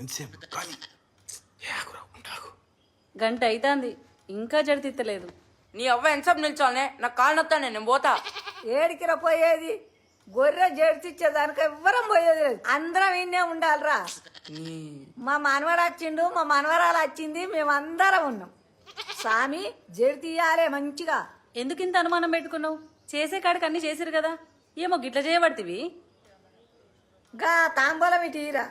ఎంతసేపు కానీ ఏకురా ఉంటాకు గంట అయితాంది ఇంకా జడితిత్తలేదు నీ అవ్వ ఎంతసేపు నిల్చోనే? నాకు కాళ్ళు నొత్తాను నేను పోతా. ఏడికిరా పోయేది? గొర్రె జడిచిచ్చేదానికి ఎవ్వరం పోయేది లేదు. అందరం ఇన్నే ఉండాలిరా. మా మనవడు వచ్చిండు మా మనవరాలు వచ్చింది మేమందరం ఉన్నాం. స్వామి జడి తీయాలే మంచిగా. ఎందుకు ఇంత అనుమానం పెట్టుకున్నావు? చేసే కాడికి అన్ని చేసిరు కదా. ఏమో గిట్ల చేయబడితివి. గా తాంబూలం ఇటు ఈరా.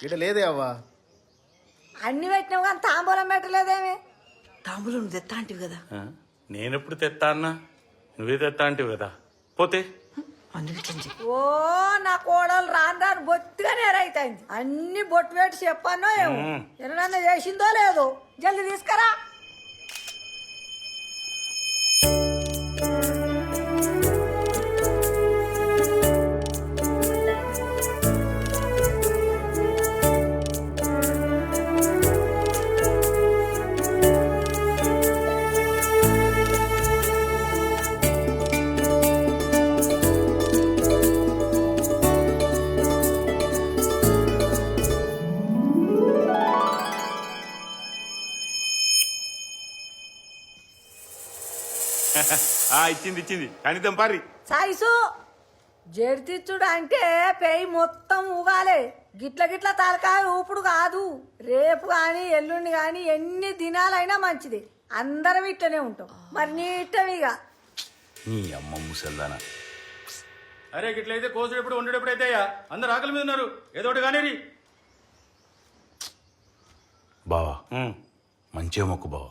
ఇట లేదే అవ్వా. అన్ని పెట్టినావు కానీ తాంబూలం పెట్టలేదేమి? తాంబూలం తెత్తా అంటివి కదా? నేనెప్పుడు తెత్తా అన్నా? నువ్వే తెత్తా అంటివి కదా. పోతే. అందుకే ఓ నా కోడలు రాను రాను బొత్తిగానే ఎరైతాయింది అన్ని బొట్టు పెట్టి చెప్పానో ఏమో. ఎవరన్నా చేసిందో లేదో. జల్ది తీసుకురా. ఆ ఇచ్చింది ఇచ్చింది. కనీతం పారి. సాయిసు జడితిచ్చుడు అంటే పేయి మొత్తం ఊగాలే. గిట్ల గిట్ల తలకాయ ఊపుడు కాదు. రేపు గాని ఎల్లుండి గాని ఎన్ని దినాలైనా మంచిది. అందరం ఇట్లనే ఉంటాం. మరి నీ ఇక నీ అమ్మ ముసల్దానా. అరే గిట్లయితే కోసుడు ఎప్పుడు వండేటప్పుడు అయితే అందరు ఆకలి మీద ఉన్నారు. ఏదో ఒకటి కానీ బావా మంచిగా మొక్కు బావా.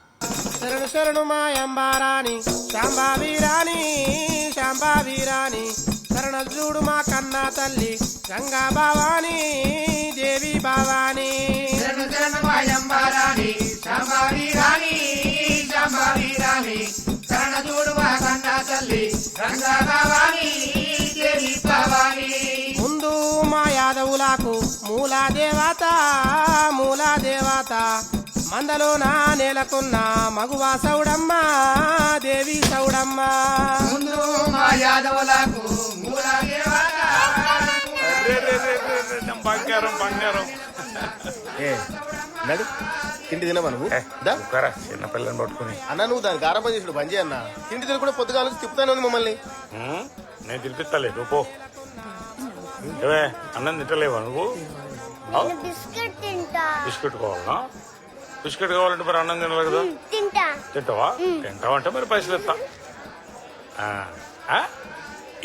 తల్లి శరణు శరణు మాయంబారాణి శాంబావీరాణి శాంబావీరాణి శరణ చూడు మా కన్నా తల్లి గంగా భవాని దేవి భవాని. ముందు మా యాదవులకు మూల దేవత మూల దేవత. మందలో నా నెలకున్న మగువ సౌడమ్మ దేవి సౌడమ్మ. రే, రే, రే, రే, రే, నా బంగారం బంగారం. ఏ నడు. తిండి తినవా నువ్వు? చిన్న పిల్లని పట్టుకుని. అన్న నువ్వు దానికి ఆరంభం చేసుడు బంద్ అన్న. తిండి తిని కూడా పొద్దుగాల నుంచి తిప్పుతానే ఉంది మమ్మల్ని. నేను తినిపిస్తాలే నువ్వు పో అన్నం తింటలేవా నువ్వు? బిస్కెట్ తింటా. బిస్కెట్ కావాలంటే మరి అన్నం తినాలి కదా? తింటా. తింటావా? తింటావా అంటే మరి పైసలు ఇస్తా?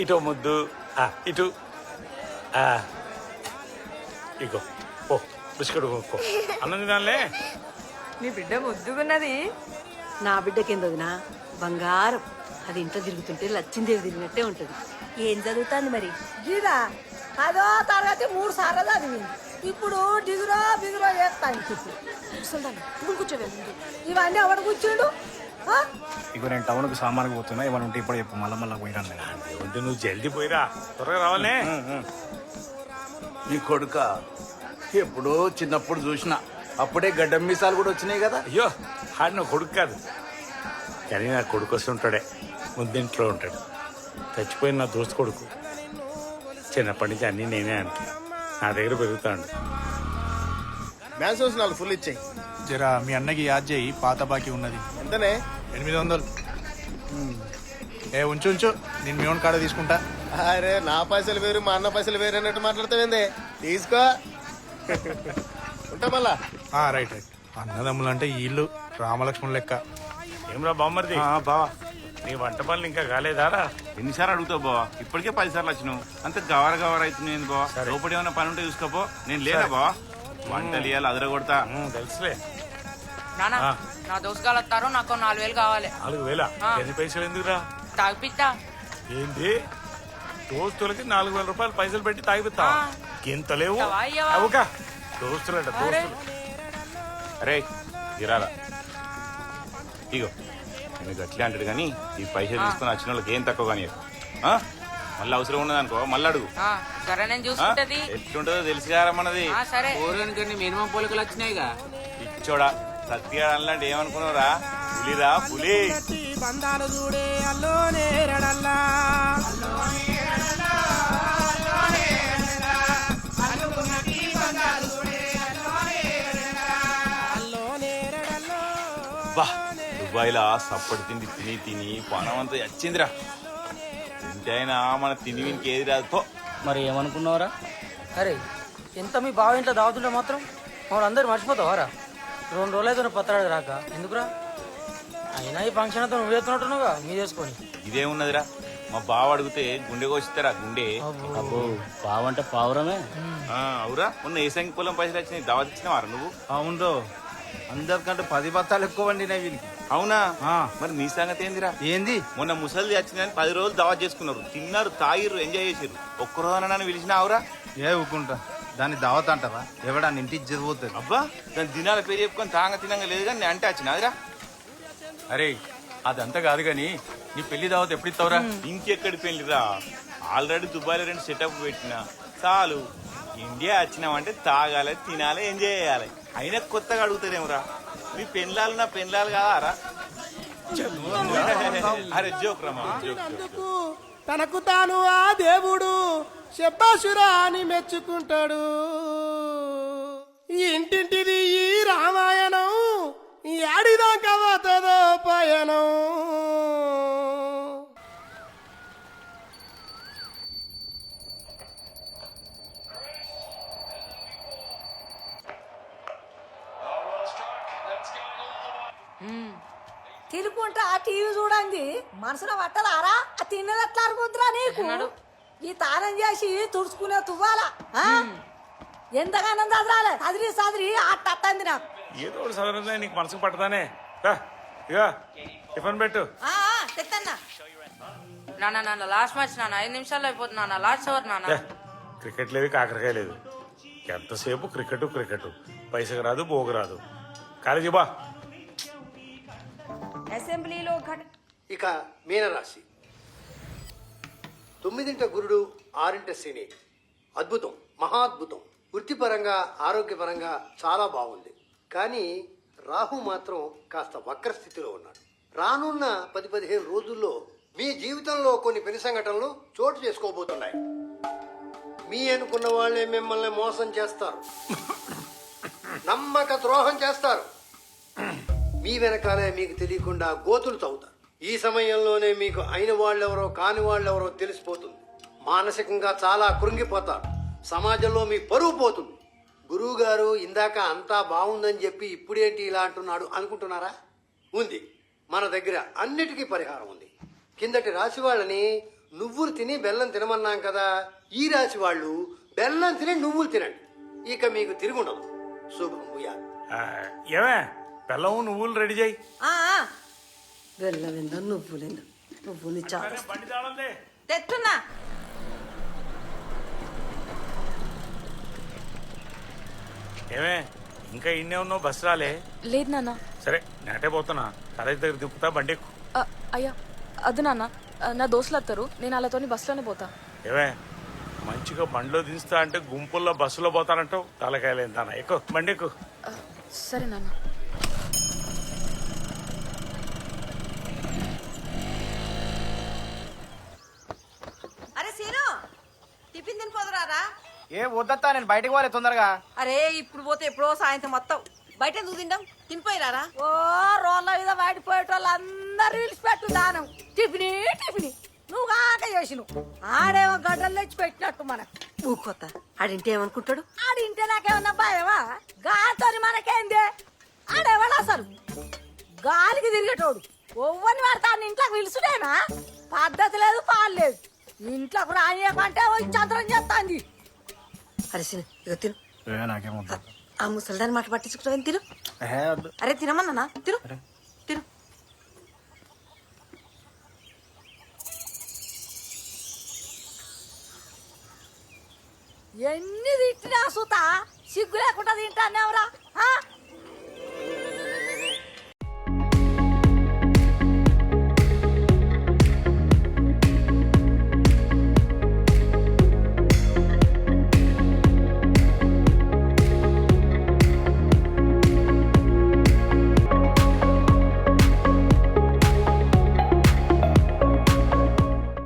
ఇటు ముద్దు ఆ, ఇటు ఆ. ఇగో ఓ బిస్కెట్ కొనుక్కో. అన్నం తినాలే? నీ బిడ్డ ముద్దుగున్నది. నా బిడ్డ కింద వదినా బంగారం. అది ఇంట్లో తిరుగుతుంటే లచ్చిందేవి తిరిగినట్టే ఉంటది. ఏం చదువుతాంది మరి? గీదా పదో తరగతి మూడు సార్లు చదివింది ఇప్పుడు డిగురో బిగురో చేస్తాను కూర్చోవే ముందు. ఇవన్నీ ఎవడు కూర్చుండు? ఇగో నేను టౌన్కి సామాన్కి పోతున్నా. ఏమైనా ఉంటే ఇప్పుడు చెప్పు. మళ్ళీ మళ్ళీ పోయిరాను నేను. ఉంటే నువ్వు జల్దీ పోయిరా. త్వరగా రావాలే నీ కొడుక ఎప్పుడో చిన్నప్పుడు చూసిన. అప్పుడే గడ్డం మీసాలు కూడా వచ్చినాయి కదా. అయ్యో ఆడు నా కొడుకు కాదు. కానీ నా కొడుకు వస్తుంటాడే. ముద్దింట్లో ఉంటాడు. చచ్చిపోయిన నా దోస్తు కొడుకు. చిన్నప్పటి నుంచి అన్నీ నేనే అంట. నా దగ్గర పెరుగుతాడు. నాలుగు ఫుల్ ఇచ్చాయి. జరా మీ అన్నకి యాద్ చేయి పాత బాకీ ఉన్నది. ఎంతనే? ఎనిమిది వందలు. ఏ ఉంచు ఉంచు. నేను మీ ఓన్ కాడ తీసుకుంటా. అరే నా పైసలు వేరు మా అన్న పైసలు వేరు అన్నట్టు మాట్లాడతావేందే? తీసుకో. ఉంటా మళ్ళా. ఆ, రైట్ రైట్. అన్నదమ్ములు అంటే వీళ్ళు రామలక్ష్మణ్ లెక్క. ఏమ్రా బామ్మర్ది? బావా. నీ వంట పనులు ఇంకా కాలేదారా? ఎన్నిసార్లు అడుగుతావు బావా? ఇప్పటికే పది సార్లు వచ్చినావు. అంత గవర గవర అవుతుంది బావా. లోపల ఏమైనా పని ఉంటే చూసుకోపో. నేను లేదా బావా? వంటలు ఇవ్వాలి అదర కొడతా ఉమ్, తెలుసులే. నానా. నా దోసుగాలు వస్తారు నాకు నాలుగు వేలు కావాలి. నాలుగు వేల. ఎన్ని పైసలు ఎందుకురా? తాగిపిస్తా ఏంటి? దోస్తులకి నాలుగు వేల రూపాయలు పైసలు పెట్టి తాగిపిస్తా. ఇంత లేవు? అవుకా దోస్తులంట. దోస్తులు. అరే ఇరాలా ఇగో. నేను గట్లే అంటాడు కానీ ఈ పైసలు తీసుకుని వచ్చిన వాళ్ళకి ఏం తక్కువ కానీ మళ్ళీ అవసరం ఉన్నది అనుకో మళ్ళీ అడుగు. ఆ, సరే నేను? చూసుకుంటది. ఎట్లుంటుందో తెలుసు కదా మనది ఆ, సరే. మినిమం పోలికలు వచ్చినాయిగా ఇచ్చోడా సత్యగాడు అలాంటి ఏమనుకున్నావురా? పులిరా పులి. బా దుబాయ్లా సప్పటి తిండి తిని తిని పానం అంతా వచ్చిందిరా తింటైనా మన తిని వీనికి ఏది రాదు. పో. మరి ఏమనుకున్నావురా? అరే ఎంత మీ బావ ఇంట్లో దాగుతుంటే మాత్రం మమ్మల్ని అందరు మర్చిపోతావారా? రెండు రోజులు అయితే పత్రాడు రాక. ఎందుకురా? అయినా ఈ ఫంక్షన్ అంతా నువ్వు చేస్తున్నట్టున్నావుగా మీ చేసుకొని. ఇదేమున్నదిరా మా బావ అడిగితే గుండె కోసిస్తారా గుండె? అబ్బో. పావంటే పావురమే. ఆ, అవురా. మొన్న ఏ సంఖ్య పొలం పైసలు వచ్చినాయి? దావత్ ఇచ్చినవారా నువ్వు? అవును అందరికంటే పది బత్తాలు ఎక్కువ వండినాయి వీనికి. అవునా. మరి నీ సంగతి ఏందిరా? ఏంది? మొన్న ముసలిది వచ్చిందని పది రోజులు దావత్ చేసుకున్నారు. తిన్నారు తాగిర్రు ఎంజాయ్ చేసారు ఒక్క రోజున నన్ను పిలిచినావురా ఏ ఊకుంటా? దాన్ని దావత్ అంటావా? ఎవడా ఇంటికి చదిపోతుంది అబ్బా దాని దినాల పేరు చెప్పుకొని తాంగ తినంగా లేదు కానీ అంటే వచ్చినాదిరా అరే అదంతా కాదు కానీ నీ పెళ్ళి దావత్ ఎప్పుడు ఇస్తావురా? ఇంకెక్కడి పెళ్ళిరా? ఆల్రెడీ దుబాయ్లో రెండు సెటప్ పెట్టినా. చాలు. ఇండియా వచ్చినామంటే తాగాలి తినాలి ఎంజాయ్ చేయాలి. అయినా కొత్తగా అడుగుతారేమరా? మీ పెళ్ళాలు నా పెళ్ళాలు కాదారా అరే జోక్ రమ్మా తనకు తాను ఆ దేవుడు శబ్బాసురా అని మెచ్చుకుంటాడు. ఇంటింటిది ఈ రామాయణం ఏడిదాకా పోతుందో పయనం. తినుకుంటా ఆ టీవీ చూడండి. మనసులో పట్టదారా ఆ తిన్నది ఎట్లా అనుకుంటురా నీకు? ఈ తానం చేసి తుడుచుకునే తువ్వాలా? ఎంతగానో చదరాలే. చదిరి చదిరి అట్టంది నాకు. ఏదో ఒకటి చదవడం నీకు మనసుకు పట్టదానే ఇగో టిఫిన్ పెట్టు. తెత్తన్నా. నాన్న నాన్న లాస్ట్ మ్యాచ్ నాన్న. ఐదు నిమిషాలు అయిపోతుంది నాన్న. లాస్ట్ ఓవర్ నాన్న. క్రికెట్ లేదు కాకరకాయ లేదు. ఎంతసేపు క్రికెట్ క్రికెట్. పైసకు రాదు బోగు రాదు. కాలేజీ బా. అసెంబ్లీలో ఇక మీనరాశి. తొమ్మిదింట గురుడు ఆరింట శని. అద్భుతం మహాద్భుతం వృత్తిపరంగా ఆరోగ్యపరంగా చాలా బాగుంది. కానీ రాహు మాత్రం కాస్త వక్ర స్థితిలో ఉన్నాడు. రానున్న పది పదిహేను రోజుల్లో మీ జీవితంలో కొన్ని పెను సంఘటనలు చోటు చేసుకోబోతున్నాయి. మీ అనుకున్న వాళ్ళే మిమ్మల్ని మోసం చేస్తారు. నమ్మక ద్రోహం చేస్తారు. మీ వెనకాలే మీకు తెలియకుండా గోతులు తవ్వుతారు. ఈ సమయంలోనే మీకు అయిన వాళ్ళెవరో కాని వాళ్ళెవరో తెలిసిపోతుంది. మానసికంగా చాలా కృంగిపోతారు. సమాజంలో మీ పరువు పోతుంది. గురువు గారు ఇందాక అంతా బాగుందని చెప్పి ఇప్పుడేంటి ఇలా అంటున్నాడు? అనుకుంటున్నారా? ఉంది. మన దగ్గర అన్నిటికీ పరిహారం ఉంది. కిందటి రాశి వాళ్ళని నువ్వులు తిని బెల్లం తినమన్నాం కదా ఈ రాశి వాళ్ళు బెల్లం తిని నువ్వులు తినండి. ఇక మీకు తిరుగుండదు. శుభం భూయాలు ఏమే? బెల్లం నువ్వులు రెడీ చేయి. బెల్లం ఏందో నువ్వులేందో. నువ్వులు చాలా. తాళందే తెట్టున్నా ఏమే ఇంకా ఇన్నే ఉన్నావు? బస్ రాలే. లేదు నాన్న. సరే నేటే పోతున్నా. కాలేజ్ దగ్గర దింపుతా బండి ఎక్కు అయ్యా అది నాన్న. నా దోస్తులు వస్తారు నేను వాళ్ళతోని బస్సులోనే పోతా. ఏమే మంచిగా బండిలో దించుతా అంటే గుంపుల్లో బస్సులో పోతానంటావు? తలకాయలు ఎంత ఎక్కువ బండి ఎక్కువ సరే నాన్న అరే సీను టిఫిన్ తిని పోదురారా ఏ వద్దత్తా నేను బయటకు పోలే తొందరగా. అరే ఇప్పుడు పోతే ఎప్పుడో సాయంత్రం మొత్తం బయట ఎందుకు తింటాం తినిపోయిరారా ఓ రోడ్ల మీద వాడిపోయేటోళ్ళు అందరు విడిచిపెట్టు దానం. టిఫిని టిఫిని. నువ్వు కాక చేసిను. ఆడేమో గడ్డలు తెచ్చి పెట్టినట్టు మనకు. ఊకొత్త ఆడింటే ఏమనుకుంటాడు ఆడింటే నాకేమన్నా భయమా? గాలితోని మనకేంది? ఆడేవాడు అసలు. గాలికి తిరిగేటోడు. ఒవ్వని వాడతాను ఇంట్లోకి పిలుచుడేనా? పద్ధతి లేదు పాలు లేదు. ఇంట్లోకి రానియకంటే చంద్రం చేస్తాంది అరే సిని ఇక తిను. నాకేమవుతుంది ఆ ముసలిదాని మాట పట్టించుకుంటావు తిరు అరే తినమన్నా తిరు తిరు ఎన్ని తిట్టినా సుత సిగ్గు లేకుండా తింటానేవరా